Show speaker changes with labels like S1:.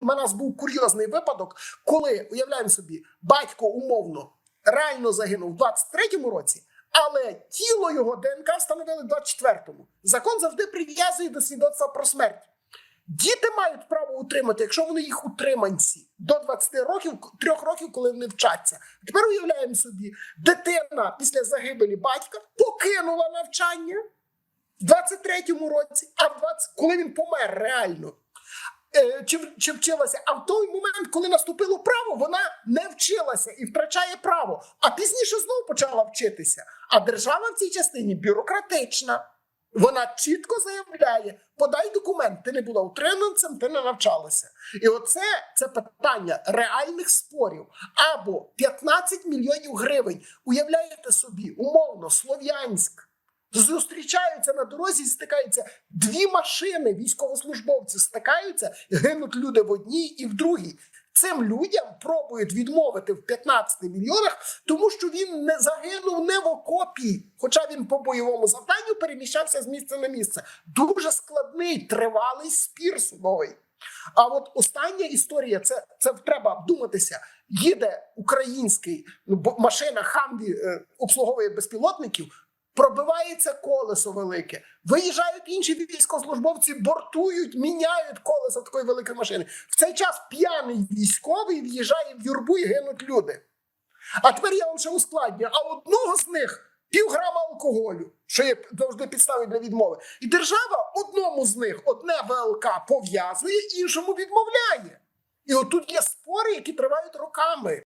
S1: У нас був курйозний випадок, коли уявляємо собі, батько умовно реально загинув в 23-му році, але тіло його ДНК встановили в 24-му. Закон завжди прив'язує до свідоцтва про смерть. Діти мають право утримати, якщо вони їх утриманці до 20 років, трьох років, коли вони вчаться. Тепер уявляємо собі, дитина після загибелі батька покинула навчання в 23-му році, а в 20, коли він помер реально. Е, Чи, чи вчилася, а в той момент, коли наступило право, вона не вчилася і втрачає право. А пізніше знову почала вчитися. А держава в цій частині бюрократична. Вона чітко заявляє: подай документ, ти не була утриманцем, ти не навчалася. І оце це питання реальних спорів. Або 15 мільйонів гривень. Уявляєте собі, умовно, Слов'янськ. Зустрічаються на дорозі, стикаються дві машини, військовослужбовці стикаються, гинуть люди в одній і в другій. Цим людям пробують відмовити в 15 мільйонах, тому що він не загинув не в окопі, хоча він по бойовому завданню переміщався з місця на місце. Дуже складний, тривалий спір судовий. А от остання історія, це, це треба вдуматися. Їде український ну, машина Хамві е, обслуговує безпілотників. Пробивається колесо велике, виїжджають інші військовослужбовці, бортують, міняють колесо такої великої машини. В цей час п'яний військовий в'їжджає в юрбу і гинуть люди. А тепер я вам ще ускладнюю. А одного з них півграма алкоголю, що є завжди підставою для відмови. І держава одному з них одне ВЛК пов'язує, іншому відмовляє. І отут є спори, які тривають роками.